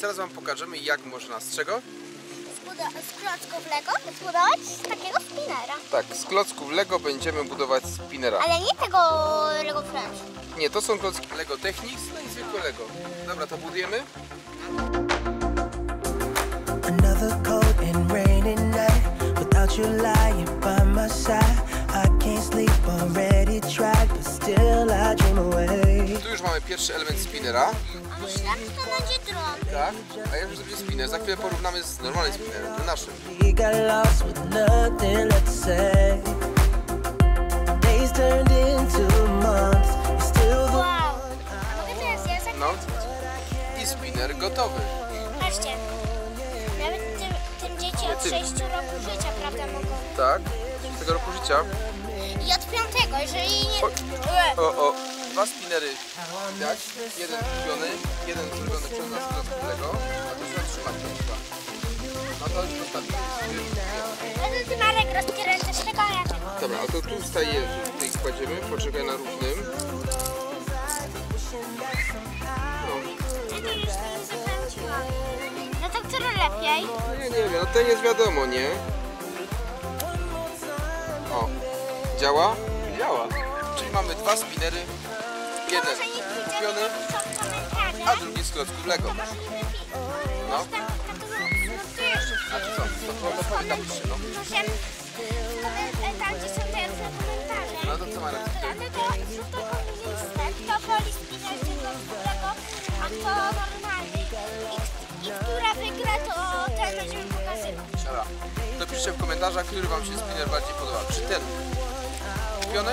Teraz Wam pokażemy, jak można z czego? Z klocków Lego zbudować takiego spinera. Tak, z klocków Lego będziemy budować spinera. Ale nie tego Lego Friends. Nie, to są klocki Lego Technics, no i zwykłe Lego. Dobra, to budujemy. Another cold and rainy night without you lying mamy pierwszy element spinera. A myślałam, że to będzie dron. Tak, a ja już zrobię spinner. Za chwilę porównamy z normalnym spinnerem, tym naszym. Wow. A mogę teraz ja zakręcić? No. I spinner gotowy. Patrzcie. Nawet tym, tym dzieci od Tym. 6 roku życia, prawda, mogą. Tak, z tego roku życia. I od 5, jeżeli nie... Ue. O, o, dwa spinnery. Tak, jeden kupiony, jeden zrobiony przez nas z klocków Lego, a to trzeba trzymać to chyba. No to już zostawimy. Ale ty Marek rozkręcasz tego, ja. Dobra, a to tu staje, tutaj kładziemy, poczekaj na równym. No, to. No który lepiej? nie, nie wiem, no ten jest wiadomo, nie? O, działa? Działa. Czyli mamy dwa spinnery, w komentarzach. a drugi z klocków Lego. No. To, wiesz, A to co? To, to, to powiedz tam trzy, no. Tam, gdzie są te różne komentarze. No to co ma na Dlatego taką listę, kto woli spinać tego którego, a kto normalny. I, I która wygra, to ten będziemy pokazywać. Dobra. Dopiszcie w komentarzach, który Wam się spinner bardziej podoba. Czy ten kupiony,